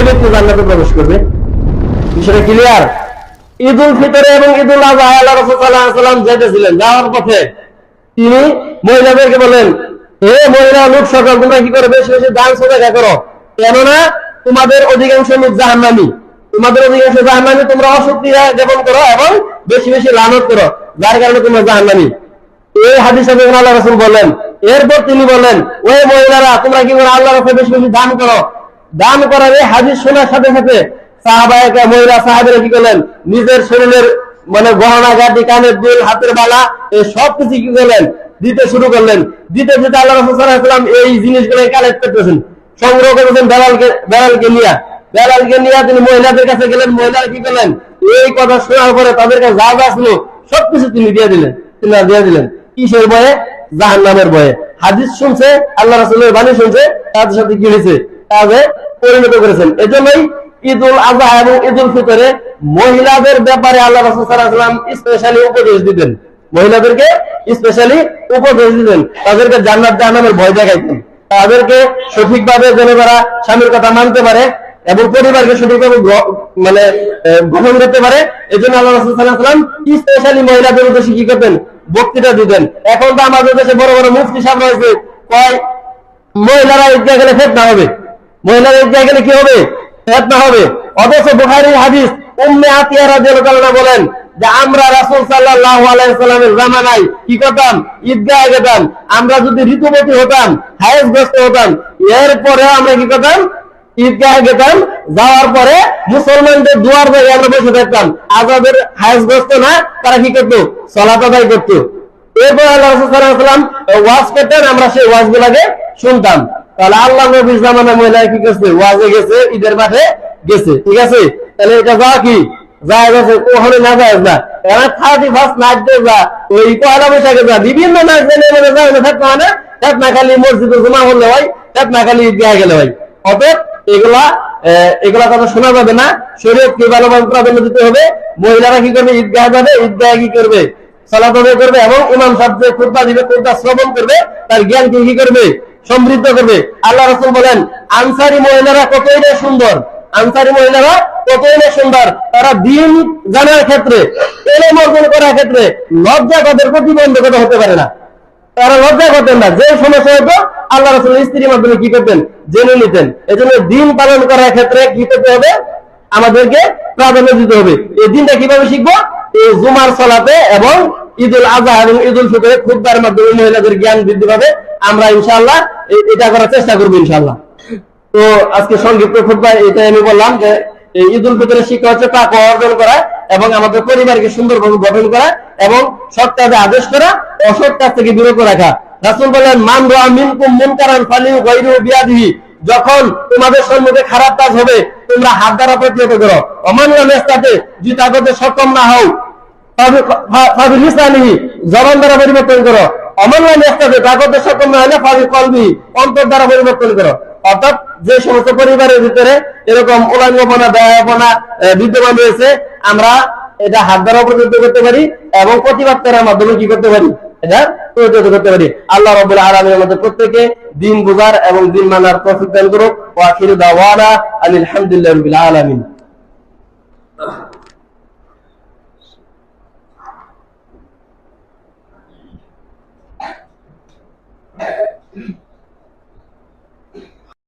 ওই ব্যক্তি জান্নাতে প্রবেশ করবে। বিষয়টা ক্লিয়ার ঈদ উল ফিতরে এবং ঈদ উল আজহা আল্লাহ রাসূল যেতেছিলেন যাওয়ার পথে তিনি মহিলাদেরকে বলেন হে মহিলা লোক সকল, তোমরা কি করো? বেশি বেশি দান সদাকা করো। কেননা তোমাদের অধিকাংশ লোক জাহান্নামী। তোমাদের অধিকাংশ জাহান্নামী তোমরা অসুক্রিয়া জ্ঞাপন করো এবং বেশি বেশি লানত করো। যার কারণে তোমরা জাহান্নামী। এই হাদিসে আল্লাহ রাসূল বলেন এরপর তিনি বলেন ওই মহিলারা, তোমরা কি করো? আল্লাহ রাসূল বেশি বেশি দান করো। দান করার এই হাদিস শোনার সাথে সাথে সাহাবায়িকা মহিলা সাহাবেরা কি করলেন? নিজের শরীরের মানে গহনা, গাটি, কানের দুল, হাতের বালা, এই সব কিছু কি করলেন? দিতে শুরু করলেন। দিতে দিতে আল্লাহ রাসূল সাল্লাল্লাহু আলাইহি ওয়াসাল্লাম এই জিনিসগুলো কালেক্ট করতেছেন। সংগ্রহ করেছেন বেলালকে বেলালকে নিয়ে। বেলালকে নিয়ে তিনি মহিলাদের কাছে গেলেন। মহিলারা কি করলেন? এই কথা শোনার পরে তাদের কাছে যা যা ছিল সবকিছু তিনি দিয়ে দিলেন। তিনি দিয়ে দিলেন। কিসের বয়ে জাহান নামের ভয়ে। হাদিস শুনছে, আল্লাহ রাসুলের বাণী শুনছে, তাদের সাথে কি হয়েছে? কাজে পরিণত করেছেন। এজন্যই ঈদ উল আজহা এবং ঈদ উল ফিতরে মহিলাদের ব্যাপারে আল্লাহ রাসুল সাল্লাম স্পেশালি উপদেশ দিতেন। মহিলাদেরকে স্পেশালি উপদেশ দিতেন। তাদেরকে জান্নাত জাহান্নামের ভয় দেখাইতেন। তাদেরকে সঠিকভাবে যেন তারা স্বামীর কথা মানতে পারে এবং পরিবারকে সঠিকভাবে মানে গ্রহণ করতে পারে। এই জন্য আল্লাহ রাসুল সাল্লাম স্পেশালি মহিলাদের উদ্দেশ্যে কি করতেন? বক্তৃতা দিতেন। এখন তো আমাদের দেশে বড় বড় মুফতি সাহেব রয়েছে। কয়, মহিলারা ঈদগাহ গেলে ফেতনা হবে। মহিলারা ঈদগাহ গেলে কি হবে? ফেতনা হবে? অথচ বুখারীর হাদিস উম্মে আতিয়া রাদিয়াল্লাহু তাআলা বলেন যে, আমরা রাসূল সাল্লাল্লাহু আলাইহি সাল্লামের জামানায় কি করতাম? ঈদগাহ যেতাম। আমরা যদি ঋতুবতী হতাম হায়েসগ্রস্ত হতাম, এরপরে আমরা কি করতাম? ঈদগাহ যেতাম। যাওয়ার পরে মুসলমানদের দুয়ার জায়গায় আমরা বসে থাকতাম। আজাদের হায়েসগ্রস্ত না, তারা কি করতো? সলাত আদায় করতো। এরপর আল্লাহ রাসূল সাল্লাল্লাহু আলাইহি ওয়াসাল্লাম ওয়াজ করতেন, আমরা সেই ওয়াজ গুলাকে শুনতাম। তাহলে আল্লাহ নবীর জামানা মহিলা কি করছে? ওয়াজে গেছে, ঈদের মাঠে গেছে, ঠিক আছে? তাহলে এটা যা কি? যায় গেছে ওখানে না যায় না? এরা থার্টি ফার্স্ট নাচ দিয়ে যা, ওই পয়লা বৈশাখে যা, বিভিন্ন নাচ জেনে মানে যায় না থাকতে মানে থাক না, খালি মসজিদে জমা হলে হয়, থাক না, খালি ঈদগাহ গেলে হয়। অতএব এগুলা এগুলা কথা শোনা যাবে না। শরীয়ত কি ভালোভাবে প্রাধান্য দিতে হবে। মহিলারা কি করবে? ঈদগাহ যাবে, ঈদগাহ কি করবে? সালাত আদায় করবে এবং ইমাম সাহেব যে খুতবা দিবে খুতবা শ্রবণ করবে, তার জ্ঞানকে কি করবে? সমৃদ্ধ করবে। আল্লাহ রাসূল বলেন, আনসারি মহিলারা কতই না সুন্দর, আনসারি মহিলারা কতই না সুন্দর, তারা দিন জানার ক্ষেত্রে, এলেম অর্জন করার ক্ষেত্রে লজ্জা তাদের প্রতিবন্ধকতা হতে পারে না। তারা লজ্জা করতেন না, যে সমস্যা হতো, আল্লাহ রসুল স্ত্রীর মাধ্যমে কি করতেন? জেনে নিতেন। এই জন্য দিন পালন করার ক্ষেত্রে কি করতে হবে? আমাদেরকে প্রাধান্য দিতে হবে। এই দিনটা কীভাবে শিখব? এই জুমার সলাতে এবং ঈদ উল আজহা এবং ঈদ উল ফিতরে খুববার মাধ্যমে মহিলাদের জ্ঞান বৃদ্ধি পাবে। আমরা ইনশাআল্লাহ এটা করার চেষ্টা করব ইনশাআল্লাহ। তো আজকে সংক্ষিপ্ত খুববার এটাই আমি বললাম যে এই ঈদ উল ফিতরের শিক্ষা হচ্ছে টাকা অর্জন করা এবং আমাদের পরিবারকে সুন্দরভাবে গঠন করা এবং সৎ আদেশ করা, অসৎ কাজ থেকে বিরত রাখা। রাসুল বলেন, মান রা মিনকুম মুনকারান ফালিউ গায়রু বিয়াদিহি। যখন তোমাদের সম্মুখে খারাপ কাজ হবে, তোমরা হাত দ্বারা প্রতিহত করো। অমান্য মেস্তাতে যদি তা করতে সক্ষম না হও পরিবর্তন করো। অমান্য মেস্তাতে তা করতে সক্ষম না হলে অন্তর দ্বারা পরিবর্তন করো। অর্থাৎ যে সমস্ত পরিবারের ভিতরে এরকম আহ, বিদ্যমান রয়েছে আমরা এটা হাত দ্বারা প্রতিহত করতে পারি এবং প্রতিবাদ মাধ্যমে কি করতে পারি? প্রতিহত করতে পারি। আল্লাহ রব্বুল আলামিন আমাদের প্রত্যেকে দিন বুঝার এবং দিন মানার তৌফিক দান করুক। ওয়া আখিরু দাওয়ানা আনিল হামদুলিল্লাহি রাব্বিল আলামিন।